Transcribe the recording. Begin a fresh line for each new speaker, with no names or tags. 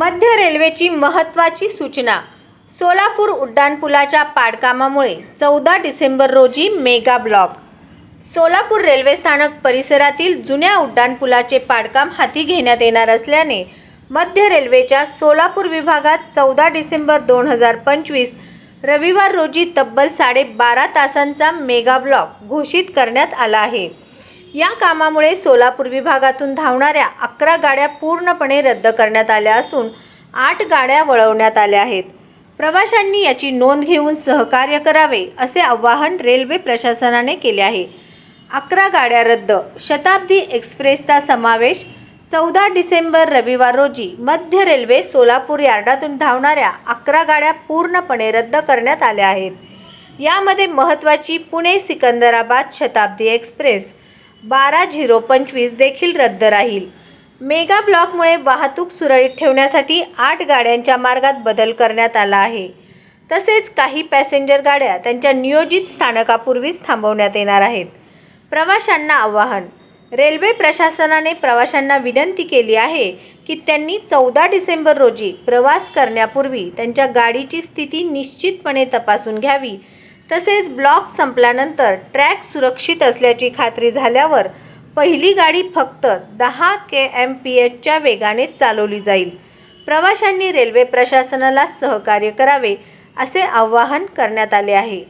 मध्य रेल्वेची महत्त्वाची सूचना. सोलापूर उड्डाणपुलाच्या पाडकामामुळे चौदा डिसेंबर रोजी मेगा ब्लॉक. सोलापूर रेल्वे स्थानक परिसरातील जुन्या उड्डाणपुलाचे पाडकाम हाती घेण्यात येणार असल्याने मध्य रेल्वेच्या सोलापूर विभागात चौदा डिसेंबर दोन हजार पंचवीस रविवार रोजी तब्बल साडेबारा तासांचा मेगा ब्लॉक घोषित करण्यात आला आहे. या कामामुळे सोलापूर विभागातून धावणाऱ्या अकरा गाड्या पूर्णपणे रद्द करण्यात आल्या असून आठ गाड्या वळवण्यात आल्या आहेत. प्रवाशांनी याची नोंद घेऊन सहकार्य करावे असे आवाहन रेल्वे प्रशासनाने केले आहे. अकरा गाड्या रद्द शताब्दी एक्सप्रेसचा समावेश चौदा डिसेंबर रविवार रोजी मध्य रेल्वे सोलापूर यार्डातून धावणाऱ्या अकरा गाड्या पूर्णपणे रद्द करण्यात आल्या आहेत. यामध्ये महत्त्वाची पुणे सिकंदराबाद शताब्दी एक्सप्रेस बारा झिरो पंचवीस देखील रद्द राहील. मेगा ब्लॉकमुळे वाहतूक सुरळीत ठेवण्यासाठी आठ गाड्यांच्या मार्गात बदल करण्यात आला आहे. तसेच काही पॅसेंजर गाड्या त्यांच्या नियोजित स्थानकापूर्वीच थांबवण्यात येणार आहेत. प्रवाशांना आवाहन रेल्वे प्रशासनाने प्रवाशांना विनंती केली आहे की त्यांनी चौदा डिसेंबर रोजी प्रवास करण्यापूर्वी त्यांच्या गाडीची स्थिती निश्चितपणे तपासून घ्यावी. तसेच ब्लॉक संपल्यानंतर ट्रॅक सुरक्षित असल्याची खात्री झाल्यावर पहिली गाडी फक्त दहा के एम पी एचच्या वेगाने चालवली जाईल. प्रवाशांनी रेल्वे प्रशासनाला सहकार्य करावे असे आवाहन करण्यात आले आहे.